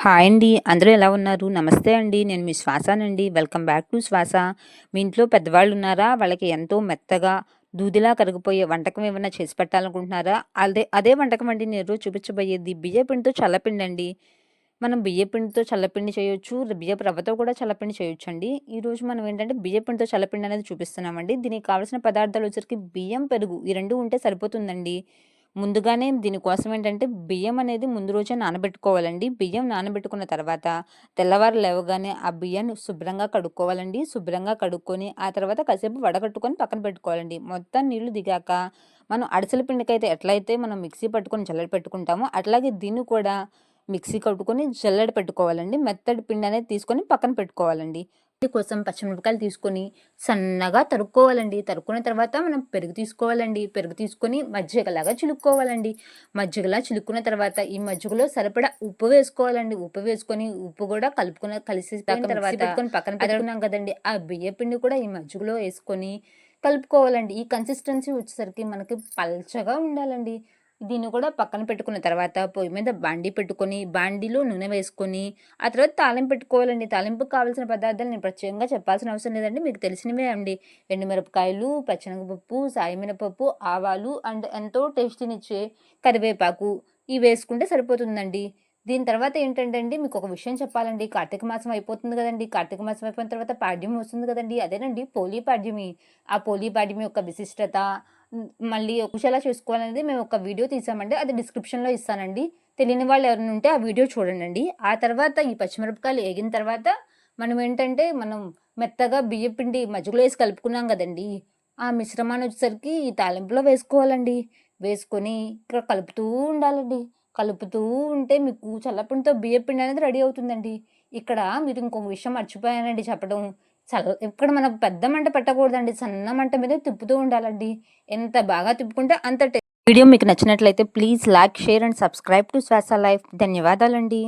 Hi అండి. అందరూ ఎలా ఉన్నారు? నమస్తే అండి. నేను మీ శ్వాసానండి. Welcome back to Swasa. మీ ఇంట్లో పెద్దవాళ్ళు ఉన్నారా? వాళ్ళకి ఎంతో మెత్తగా దూదిలా కరిగిపోయే వంటకం ఏమైనా చేసి పెట్టాలనుకుంటున్నారా? అదే అదే వంటకం అండి నేను రోజు చూపించబోయేది. బియ్యపిండితో చల్లపిండి అండి. మనం బియ్యపిండితో చల్లపిండి చేయొచ్చు. బియ్యపు రవ్వతో కూడా చల్లపిండి చేయొచ్చు అండి ఈరోజు మనం ఏంటంటే బియ్యపిండితో చల్లపిండి అనేది చూపిస్తున్నామండి. దీనికి కావాల్సిన పదార్థాలు వచ్చరికి బియ్యం పెరుగు ఈ రెండు ఉంటే సరిపోతుందండి. ముందుగానే దీనికోసం ఏంటంటే బియ్యం అనేది ముందు రోజే నానబెట్టుకోవాలండి. బియ్యం నానబెట్టుకున్న తర్వాత తెల్లవారు లేవగానే ఆ బియ్యాన్ని శుభ్రంగా కడుక్కోవాలండి. శుభ్రంగా కడుక్కొని ఆ తర్వాత కాసేపు వడగట్టుకొని పక్కన పెట్టుకోవాలండి. మొత్తం నీళ్ళు దిగాక మనం అడిసెల పిండికైతే ఎట్లయితే మనం మిక్సీ పట్టుకొని జల్లడి పెట్టుకుంటామో అట్లాగే దీన్ని కూడా మిక్సీ కట్టుకొని జల్లడి పెట్టుకోవాలండి. మెత్తడి పిండి అనేది తీసుకొని పక్కన పెట్టుకోవాలండి. కోసం పచ్చిమిరపకాయలు తీసుకొని సన్నగా తరుక్కోవాలండి. తరుక్కున్న తర్వాత మనం పెరుగు తీసుకోవాలండి. పెరుగు తీసుకొని మజ్జిగలాగా చిలుక్కోవాలండి. మజ్జిగలా చిలుక్కున్న తర్వాత ఈ మజ్జిగలో సరిపడా ఉప్పు వేసుకోవాలండి. ఉప్పు వేసుకొని ఉప్పు కూడా కలుపుకున్న కలిసి తర్వాత పెట్టుకొని పక్కన పెట్టుకున్నాం కదండి. ఆ బియ్య పిండి కూడా ఈ మజ్జిగలో వేసుకొని కలుపుకోవాలండి. ఈ కన్సిస్టెన్సీ వచ్చేసరికి మనకి పల్చగా ఉండాలండి. దీన్ని కూడా పక్కన పెట్టుకున్న తర్వాత పొయ్యి మీద బాండీ పెట్టుకొని బాండీలో నూనె వేసుకొని ఆ తర్వాత తాలింపు పెట్టుకోవాలండి. తాలింపుకి కావాల్సిన పదార్థాలు నేను ప్రత్యేకంగా చెప్పాల్సిన అవసరం లేదండి. మీకు తెలిసినవే అండి. ఎండుమిరపకాయలు పచ్చనగపప్పు సాయమినపప్పు ఆవాలు అండ్ ఎంతో టేస్టీనిచ్చే కరివేపాకు ఇవి వేసుకుంటే సరిపోతుందండి. దీని తర్వాత ఏంటంటే అండి మీకు ఒక విషయం చెప్పాలండి. కార్తీక మాసం అయిపోతుంది కదండి. కార్తీక మాసం అయిపోయిన తర్వాత పాడ్యమి వస్తుంది కదండి. అదేనండి పోలీ పాడ్యమి. ఆ పోలీ పాడ్యమి యొక్క విశిష్టత మళ్ళీ ఎలా చూసుకోవాలనేది మేము ఒక వీడియో తీసామండి. అది డిస్క్రిప్షన్లో ఇస్తానండి. తెలియని వాళ్ళు ఎవరైనా ఉంటే ఆ వీడియో చూడండి ఆ తర్వాత ఈ పచ్చిమిరపకాయలు వేగిన తర్వాత మనం ఏంటంటే మనం మెత్తగా బియ్య పిండి మజ్జిగలో వేసి కలుపుకున్నాం కదండి. ఆ మిశ్రమాన్ని వచ్చేసరికి ఈ తాలింపులో వేసుకోవాలండి. వేసుకొని ఇక్కడ కలుపుతూ ఉండాలండి. కలుపుతూ ఉంటే మీకు చల్లపిండితో బియ్య పిండి అనేది రెడీ అవుతుందండి. ఇక్కడ మీరు ఇంకొక విషయం మర్చిపోయానండి చెప్పడం. చల్ల ఇక్కడ మనం పెద్ద మంట పెట్టకూడదండి. సన్న మంట మీద తిప్పుతూ ఉండాలండి. ఎంత బాగా తిప్పుకుంటే అంత వీడియో మీకు నచ్చినట్లయితే please like share and subscribe to Swasa life. ధన్యవాదాలండి.